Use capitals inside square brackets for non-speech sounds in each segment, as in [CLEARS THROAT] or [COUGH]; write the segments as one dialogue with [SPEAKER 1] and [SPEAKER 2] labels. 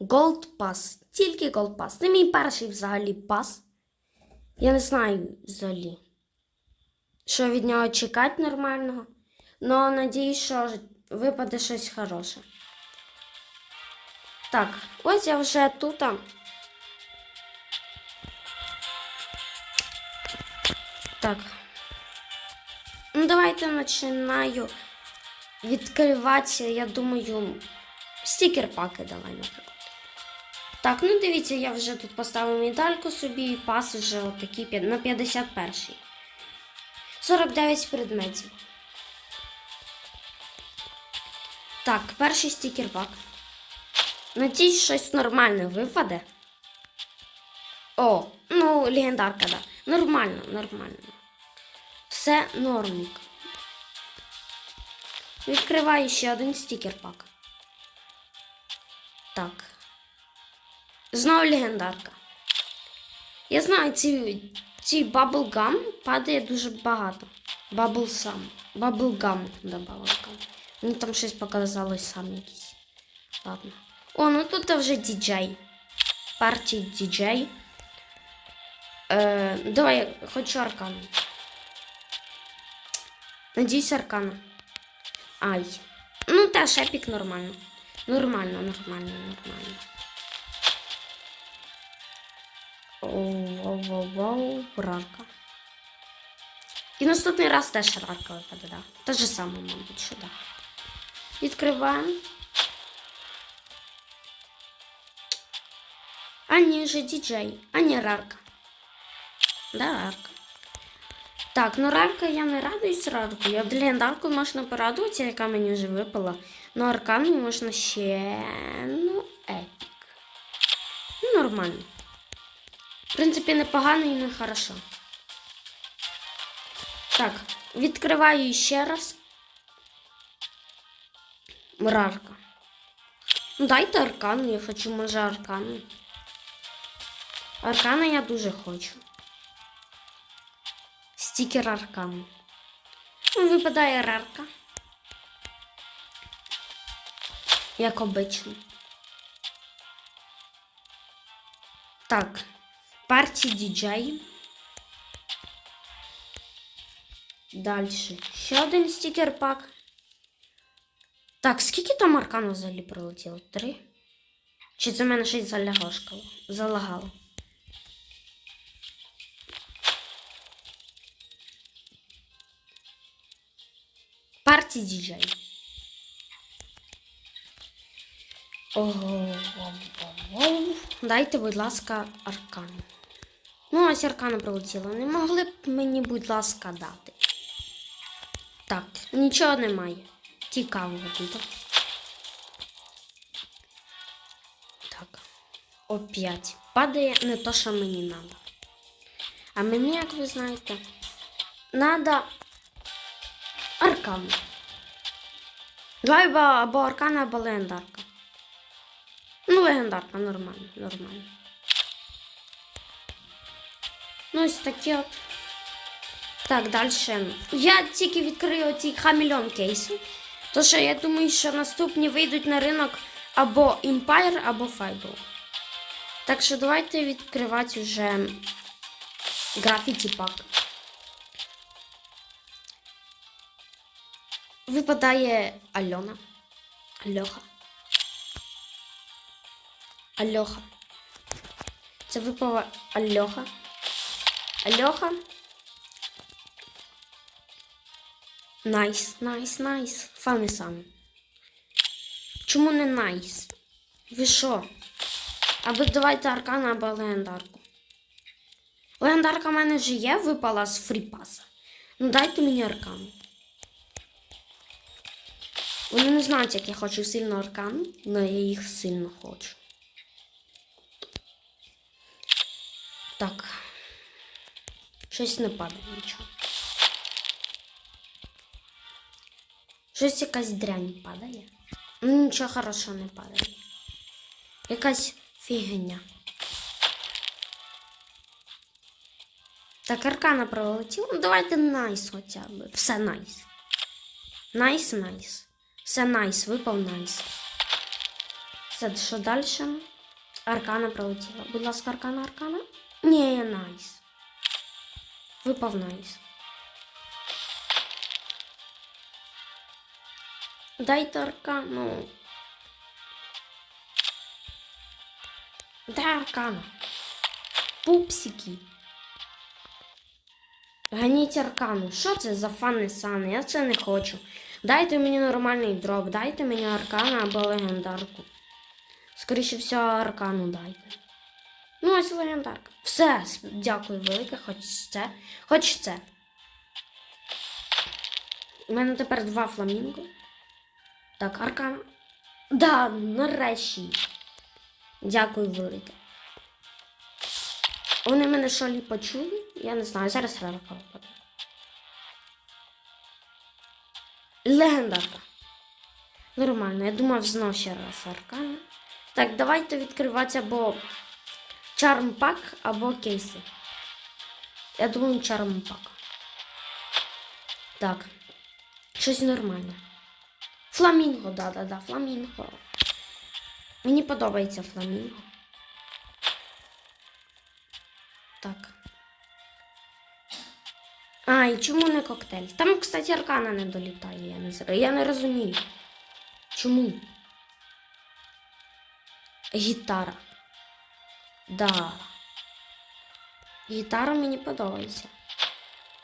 [SPEAKER 1] Gold Pass. Тільки Gold Pass. Це мій перший взагалі пас. Я не знаю взагалі, що від нього чекати нормального. Но надіюсь, що випаде щось хороше. Так, ось я вже тут. Так. Ну, давайте починаю відкривати, я думаю, стікер паки давай, наприклад. Так, ну дивіться, я вже тут поставив медальку собі і пас вже отакий на 51-й. 49 предметів. Так, перший стікер пак. Надіюсь, щось нормальне випаде. О, ну, легендарка, да. Нормально, нормально. Все нормік. Відкриваю ще один стікер пак. Так. Знову легендарка. Я знаю, ці, ці баблгам падає дуже багато. Баблсам. Баблгам да баблгам. Мені там щось показалось сам якийсь. Ладно. О, ну тут вже діджей. Партій діджей. Е, давай, хочу аркану. Надіюсь, аркана. Ай. Ну, теж епік нормально. Нормально, нормально, нормально. Рарка. І наступний раз теж рарка випаде, да. Те же саме, мабуть, що да. Відкриваємо. А ні, вже діджей, а рарка. Да, рарка. Так, ну рарка я не радуюсь рарку. Я для легендарку можна порадуватися, яка мені вже випала. Ну аркану можна ще. Ну, епік. Ну, нормально. В принципі, непогано і не хорошо. Так, відкриваю ще раз. Рарка. Ну, дайте аркану, я хочу, може, аркану. Аркана я дуже хочу. Стікер аркану. Ну, випадає рарка. Як обично. Так. Партії діджеї. Далі. Ще один стікер пак. Так, скільки там аркану взагалі прилетіло? Три? Чи це в мене щось залягошкало? Залагало? Партії діджей. Ого. Дайте, будь ласка, аркан. Ну, ось аркана прилетіла. Не могли б мені, будь ласка, дати. Так, нічого немає. Цікавого тут. Так. Опять. Падає не то, що мені треба. А мені, як ви знаєте, треба аркан. Давай або аркана, або легендарка. Ну, легендарка, нормально, нормально. Ну, ось такі от. Так, далі. Я тільки відкрию ці хамільон кейси. То що я думаю, що наступні вийдуть на ринок або Empire, або Fable. Так що давайте відкривати вже графіті пак. Випадає Альона. Альоха. Альоха. Це випала Альоха. Альоха. Найс, найс, найс. Фани сам. Чому не найс? Ви що? Або давайте аркана, або легендарку. Легендарка в мене вже є, випала з фріпаса. Ну дайте мені аркану. Вони не знають, як я хочу сильно аркан, але я їх сильно хочу. Так. Щось не падає нічого. Щось якась дрянь падає. Ну нічого хорошого не падає. Якась фігня. Так, аркана пролетіла. Ну, давайте найс хоча б. Все найс. Найс, найс. Все найс, випав найс. Все, що далі? Аркана пролетіла. Будь ласка, аркана, аркана. Ні, найс. Випав найс. Дайте аркану. Дай аркану. Пупсики. Ганіть аркану. Що це за фани сани? Я це не хочу. Дайте мені нормальний дроп, дайте мені аркана або легендарку. Скоріше всього, аркану дайте. Ну, ось легендарка. Все, дякую велике, хоч це. Хоч це. У мене тепер два фламінго. Так, аркана. Да, нарешті. Дякую велике. Вони мене що лі почули? Я не знаю, зараз рарка випаде. Легендарка. Нормально, я думав знов ще раз аркана. Так, давайте відкривати або Pack, або кейси. Я думаю, Pack. Так. Щось нормальне. Фламінго, да-да-да, фламінго. Мені подобається фламінго. Так. А, і чому не коктейль? Там, кстати, аркана не долітає, я не знаю. Я не розумію. Чому? Гітара. Да. Гітара мені подобається.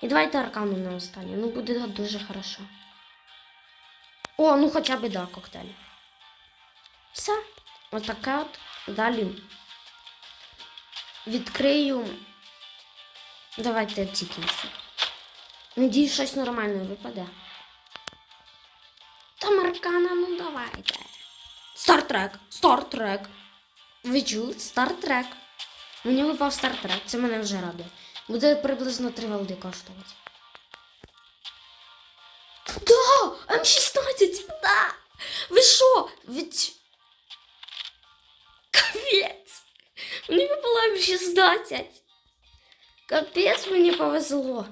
[SPEAKER 1] І давайте аркану на останню. Ну буде дуже хорошо. О, ну хоча б да, коктейль. Все. Отаке от. Далі. Відкрию. Давайте ці кейси. Надіюсь, щось нормальне випаде. Там аркана, ну давайте. Стартрек, Стартрек. Чули? Стартрек. Мені випав стартрек, це мене вже радує. Буде приблизно 3 голди коштувати. Да! М16! Да! Ви що? Ч- Капець! Мені випало М16. Капець мені повезло.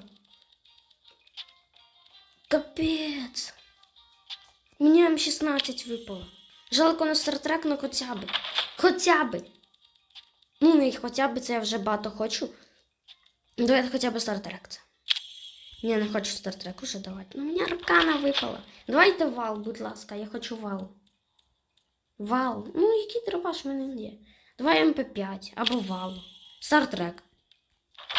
[SPEAKER 1] Капець. Мені М16 випало. Жалко на стартрек, ну хоча б. Хоча б. Ну, не хоча б це я вже багато хочу. Давайте хоча б стартрек це. Ні, не хочу стартрек уже давати. Ну, мені аркана випала. Давайте вал, будь ласка, я хочу вал. Вал. Ну, який дробаш в мене є. Давай МП5 або вал. Стартрек.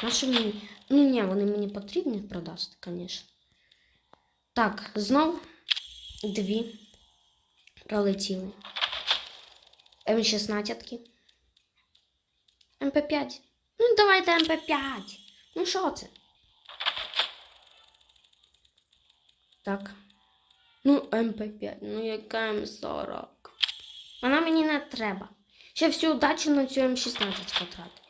[SPEAKER 1] Що мені? Ну ні, вони мені потрібні продасти, звісно. Так, знов дві пролетіли. М16. МП5. Ну, давайте МП5. Ну, що це? Так. Ну, МП5. Ну, яка М40. Вона мені не треба. Ще всю удачу на цю М16 потратив.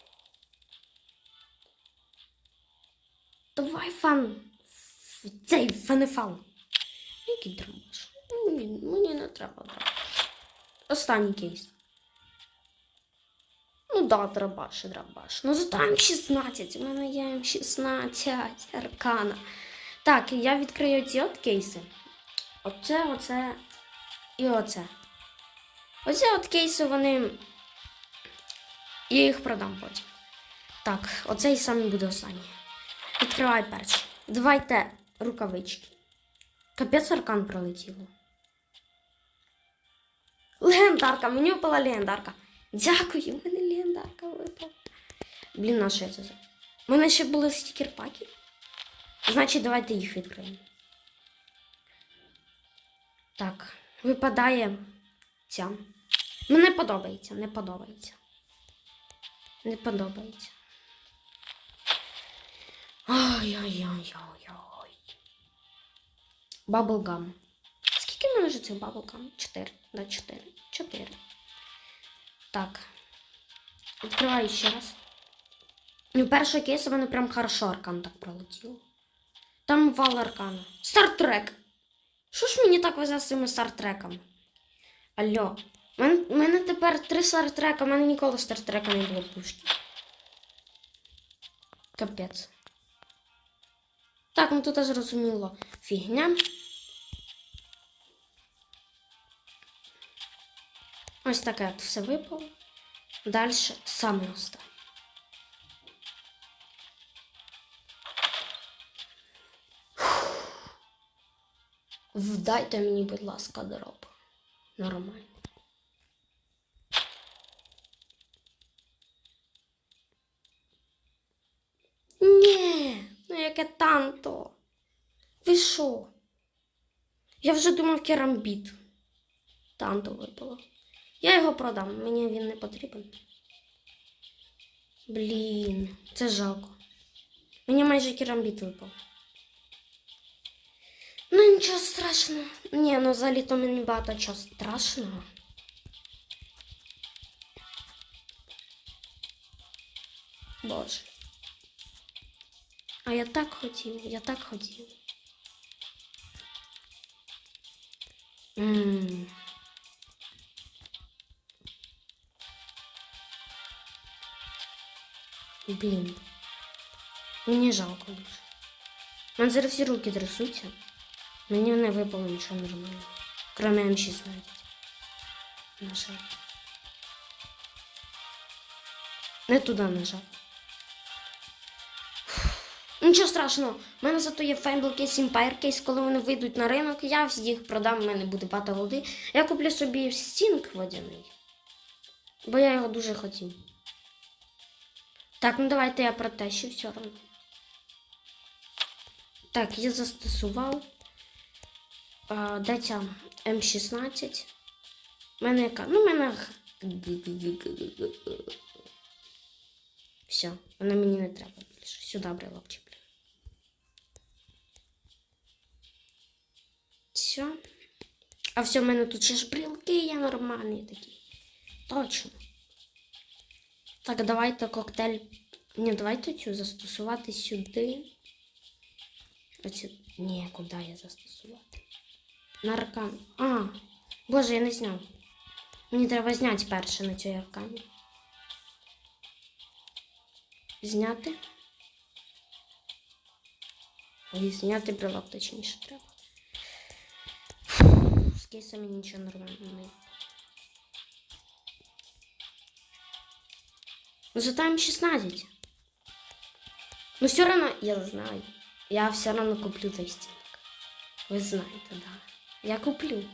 [SPEAKER 1] Давай фан. Цей фанефал. Який дробаш? Ну, Мені, мені не треба. Останній кейс. Ну да, дробаш і дробаш. Ну зато М16. У мене є М16 аркана. Так, я відкрию ці от кейси. Оце, оце і оце. Оце от кейси вони. Я їх продам потім. Так, оцей саме буде останній. Відкривай перший. Давайте рукавички. Капець аркан пролетіло. Легендарка, мені випала легендарка. Дякую, мене легендарка випала. Блін, на що це за? У мене ще були стікер-паки. Значить, давайте їх відкриємо. Так, випадає ця. Ну, не подобається, не подобається. Не подобається. Ой-ой-ой-ой-ой. Баблгам. Скільки мене вже цих баблгам? Чотири. Да, чотири. Чотири. Так. Відкриваю ще раз. Ну, перший кейс у мене прям хорошо аркан так пролетіло. Там вал аркана. Стартрек. Що ж мені так везе з цими стартреками? Алло. У мене, мене тепер три стартрека, у мене ніколи стартрека не було в пушці. Капець. Так, ну тут зрозуміло. Фігня. Ось таке все випало. Далі саме останнє. Вдайте мені, будь ласка, дроп. Нормально. Ні, ну яке танто. Ви що? Я вже думав керамбіт. Танто випало. Я його продам, мені він не потрібен. Блін, це жалко. Мені майже керамбіт випав. Ну нічого страшного. Ні, ну взагалі то мені багато чого страшного. Боже. А я так хотів, я так хотів. Ммм. Блін. Мені жалко дуже. У мене зараз всі руки трясуться. Мені не випало нічого нормального. Кроме М16. На жаль. Не туди нажав. [SIGHS] Нічого страшного, у мене зато є Fable Case, Empire Case, коли вони вийдуть на ринок, я їх продам, в мене буде багато голди. Я куплю собі стінг водяний. Бо я його дуже хотів. Так, ну давайте я протещу все одно. Так, я застосував. А, де М16. У мене яка? Ну, в мене. Все, вона мені не треба більше. Сюди брелок чіплю. Все. А все, в мене тут ще ж брілки є нормальні такі. Точно. Так, давайте коктейль. Ні, давайте цю застосувати сюди. Оцю... Ні, куди я застосувати? На аркан. А, боже, я не зняв. Мені треба зняти перше на цій аркані. Зняти. І зняти брелок точніше треба. З кейсами нічого нормального не. Ну зато М16. Ну все равно, я знаю. Я все равно куплю той стінок. Ви знаєте, да. Я куплю.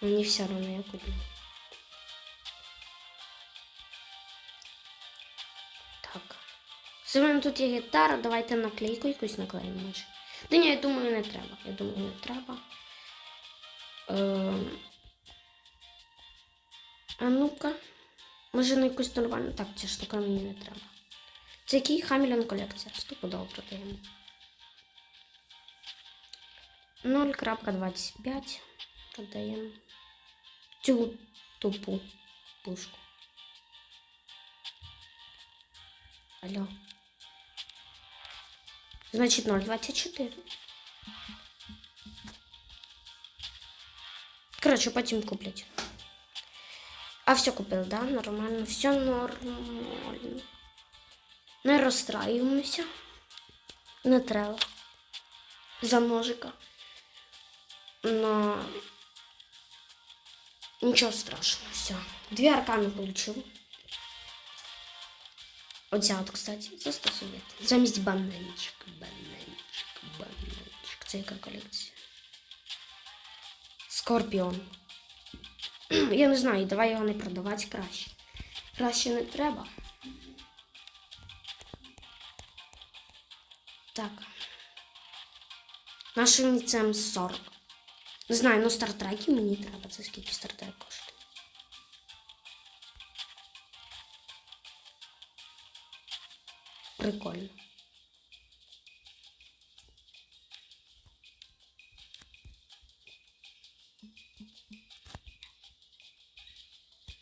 [SPEAKER 1] Мені все равно я куплю. Так. Все в мене тут є гітара, давайте наклейку якусь наклеїмо може. Да ні, я думаю, не треба. Я думаю, не треба. Ем... А ну-ка. Може на якусь нормальну. Так, ця штука мені не треба. Це який Хамілен колекція? Стопудово продаємо. 0.25 продаємо. Цю тупу пушку. Алло. Значить 0,24. Коротше, потім куплять. А все купив, да? Нормально. Все нормально. Не розстраюємося. Не треба. За ножика. Но... Нічого страшного, все. Дві аркани получив. Оця от, кстати, застосувати. Замість бананчик, бананчик, бананчик. Це яка колекція? Скорпіон. [CLEARS THROAT] Я не знаю, давай його не продавати краще. Краще не треба. Так. Нашим місцем 40. Не знаю, ну стартреки мені треба. Це скільки стартрек коштує. Прикольно.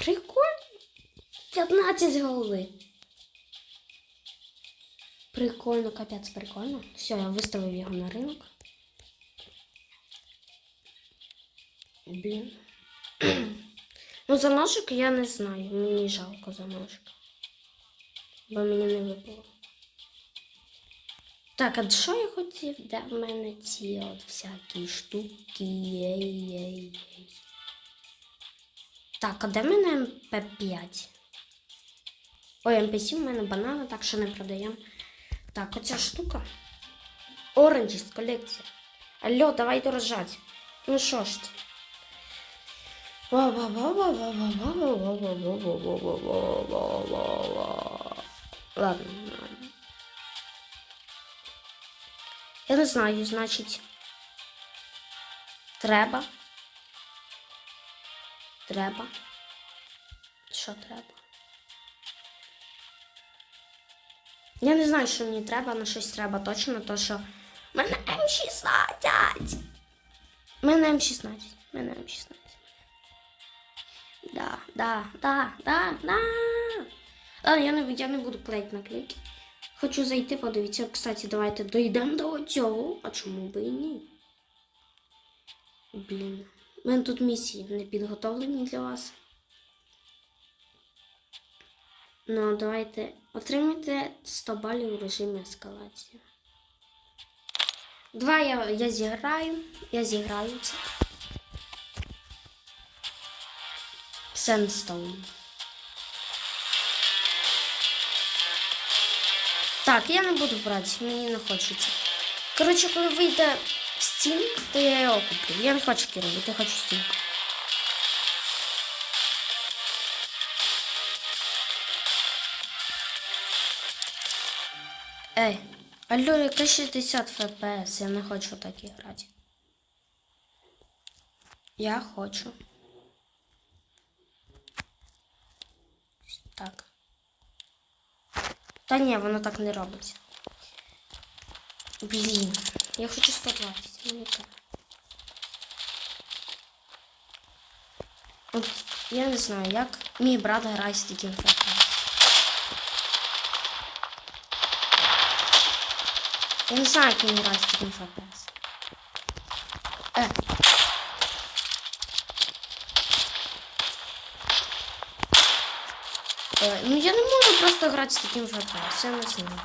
[SPEAKER 1] Прикольно. 15 голди. Прикольно, капець, прикольно. Все, я виставив його на ринок. Блін. [CLEARS THROAT] Ну, за ножик я не знаю. Мені жалко за ножик. Бо мені не випало. Так, а що я хотів? Де в мене ці от всякі штуки? Ей-ей-ей. Так, а де в мене МП5? Ой, МП7 в мене банана, так що не продаємо. Так, оця штука. Оранжі з колекції. Алло, давай дорожать. Ну що ж ти? Ладно. Я не знаю, значить. Треба. Треба. Що треба? Я не знаю, що мені треба, але щось треба точно, то що. Мене М16. У мене М16. У мене М16. Да, да, да, да, да. Ладно, я не, я не буду клеїти наклейки. Хочу зайти, подивіться. Кстати, давайте дійдемо до цього. А чому би і ні? Блін. У мене тут місії не підготовлені для вас. Ну, давайте отримайте 100 балів у режимі ескалації. Два я, я зіграю. Я зіграю це. Сенстоун. Так, я не буду брати, мені не хочеться. Коротше, коли вийде стінг, то я його куплю. Я не хочу керувати, я хочу стінг. Ей, алло, яка 60 фпс, я не хочу так грати. Я хочу. Так. Та ні, воно так не робить. Блін, Я хочу 120. Ну? От, я не знаю, як мій брат грає з таким фактом. Я не знаю, як він грає з таким фактом. Е. Е, ну я не можу просто грати з таким FPS, я не знаю.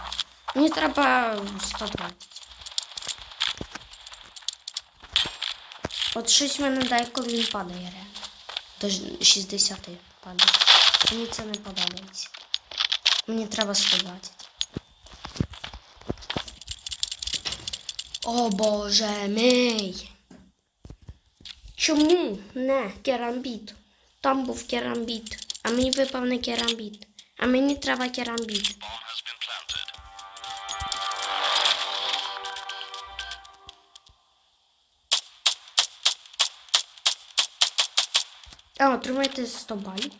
[SPEAKER 1] Мені треба 120. От щось мене дає, коли він падає. До 60 падає. Мені це не подобається. Мені треба 120. О боже мій! Чому не керамбіт? Там був керамбіт, а мені випав не керамбіт. А мені треба керамбіт. А, отримайте 100 балів.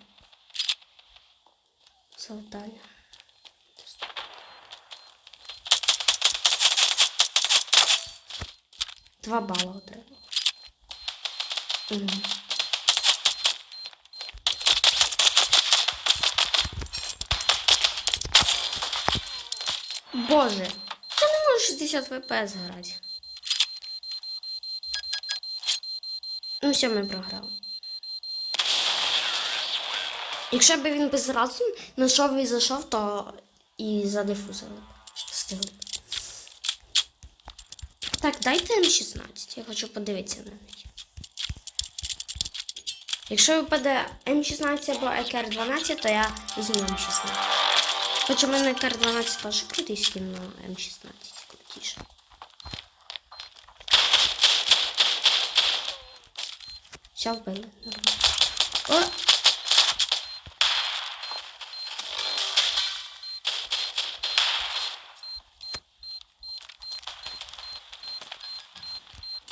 [SPEAKER 1] Завдання. Два бала отримав. Боже, я не можу 60 ВПС грати. Ну, все, ми програли. Якщо б він без разу знайшов і зайшов, то і задифузили. б. Так, дайте М16. Я хочу подивитися на неї. Якщо випаде М16 або ЕКР-12, то я візьму М16. Хоч у мене ЕКР-12 теж крутий скін на М16 крутіше. Все вбили. Нормально. О!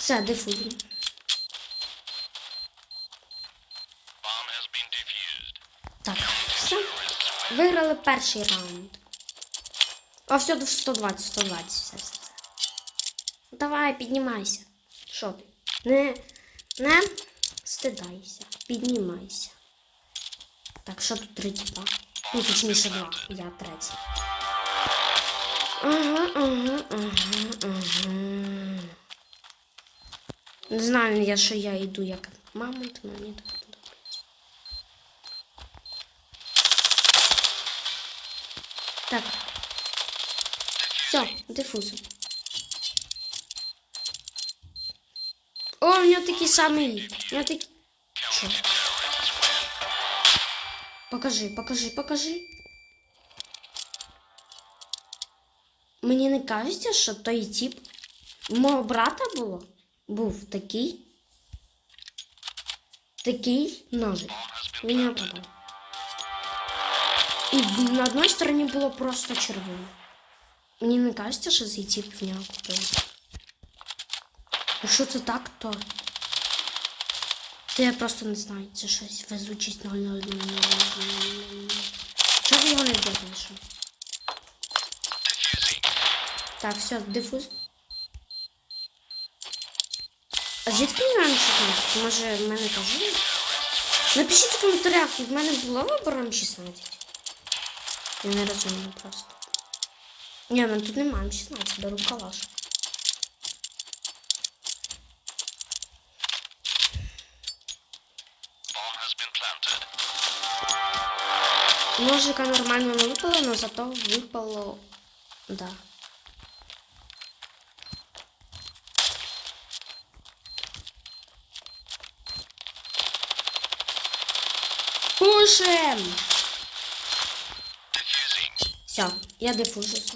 [SPEAKER 1] Все,
[SPEAKER 2] has.
[SPEAKER 1] Так, все. Виграли перший раунд. А все до 120, 120, все, все, все. Давай, піднімайся. Що ти? Не, не стидайся. Піднімайся. Так, що тут три тіпа? Ну, точніше два. Я третій. Ага, ага, ага. Не знаю, я що я йду як мамонт, але мені так подобається. Так. Все, дифузор. О, у нього такий самий. У нього такий. Що? Покажи, покажи, покажи. Мені не кажеться, що той тип мого брата було. Був такий. Такий ножик. Він його продав. І на одній стороні було просто червоне. Мені не кажеться, що цей тип в нього купив. Якщо це так, то. То я просто не знаю, це щось везучість 000. Чого ви його не вдягли? Так, все, дифуз. А звідки мені М16? Може, в мене є? Напишіть в коментарях, в мене було вибор М16. Я не розумію просто. Ні, в мене тут немає М16, беру калаш. Ножика нормально не випало, но зато випало. Да. Пушим! Все, я дифужу.
[SPEAKER 2] Bomb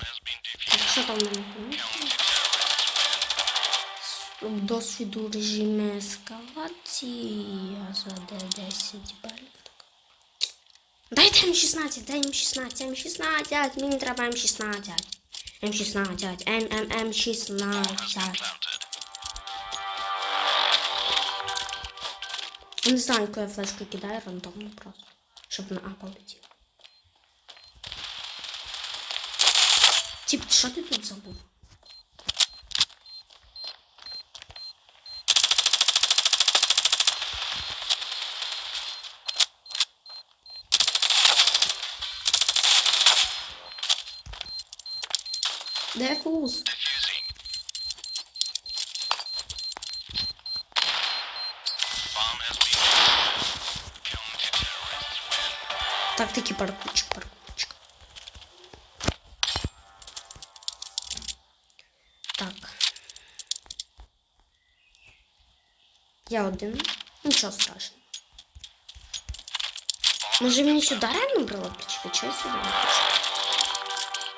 [SPEAKER 2] has been defused.
[SPEAKER 1] Так, що там в мене? Досвіду в режимі ескалації. Я за 10 балів. Дайте М16, дай М16, М16, мені треба М16. М16, М, М, М16.
[SPEAKER 2] Planted.
[SPEAKER 1] Не знаю, яку я флешку кидаю рандомно просто. Щоб на А полетів. Тип, що ти тут забув? Де фуз?
[SPEAKER 2] win.
[SPEAKER 1] Так, таки паркурчик, паркурчик. Так. Я один. Нічого страшного. Може мені сюди реально брелки чи чого сюди не хочу?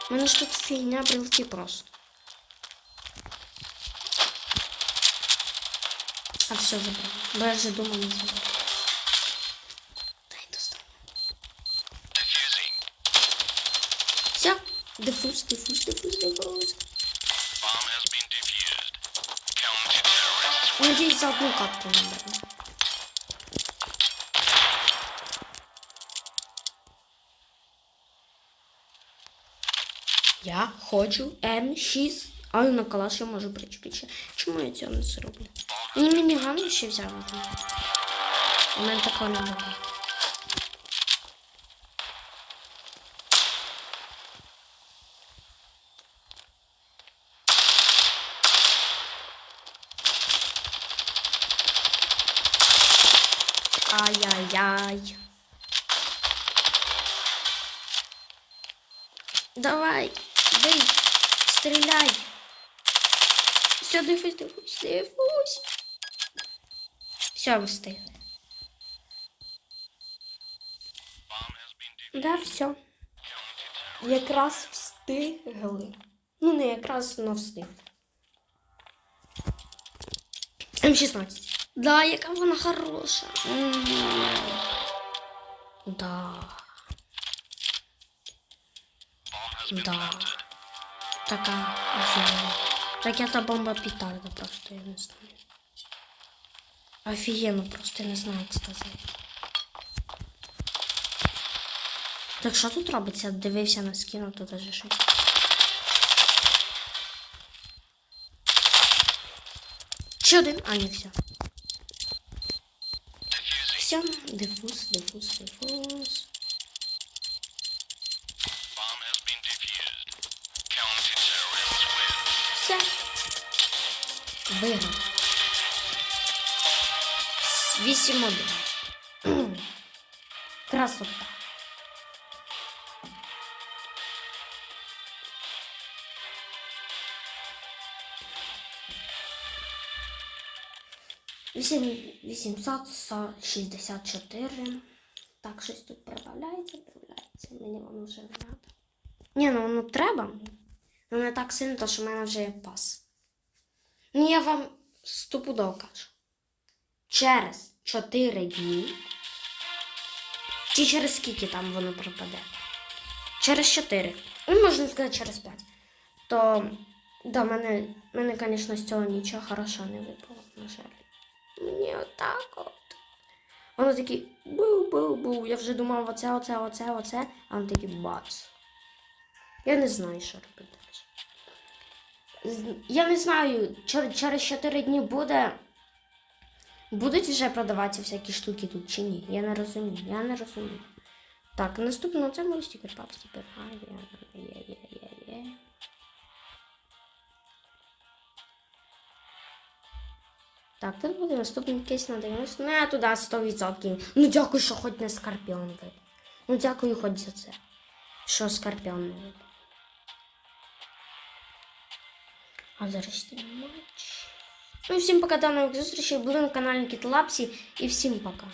[SPEAKER 1] У мене ж тут фігня брелки просто. А все забрала. Бо я вже думав не забрала.
[SPEAKER 2] Has been defused. Counter-terrorists
[SPEAKER 1] за одну катку не. Я хочу М6. А на калаш я можу причепити. Чому я цього не зроблю? Мені мініган ще взяв. У мене такого не було. Ай-яй-яй. Давай, бей, стреляй. Все, дифусь, дифусь, дифусь. Все, встиг.
[SPEAKER 2] Bomb has been defused.
[SPEAKER 1] Да, все. Якраз встигли. Ну, не якраз, но встиг. М16. Да, яка вона хороша. М. Да. Да. Така офігенна. Ракета бомба петарда просто, я не знаю. Офігенно, просто я не знаю, як сказати. Так що тут робиться? Дивився на скіну, то даже щось. Ще один? А, не все.
[SPEAKER 2] Defused. Counter-terrorists win.
[SPEAKER 1] Все. Виграв. Вісім один. Красота. 8, 864. Так, щось тут прибавляється, прибавляється. Мені воно вже не треба. Ні, ну воно треба. Ну не так сильно, то що в мене вже є пас. Ну я вам стопудово кажу. Через 4 дні. Чи через скільки там воно пропаде? Через 4. Ну, можна сказати, через 5. То да, мене, мене, звісно, з цього нічого хорошого не випало, на жаль. Мені отак от. Воно такі бу-бу-бу. Я вже думав, оце, оце, оце, оце, а воно такі бац. Я не знаю, що робити. Я не знаю, чер- через 4 дні буде. Будуть вже продаватися всякі штуки тут чи ні? Я не розумію. Я не розумію. Так, наступно це мій стікер пап стікер. Є, є, є, є, Так, тут буде наступний кейс на 90. Ну, я туди 100%. Ну, дякую, що хоч не скорпіон випав. Ну, дякую хоч за це. Що скорпіон не випав. А зараз матч. Ну, всім пока, до нових зустрічей. Були на каналі Кітлапсі. І всім пока.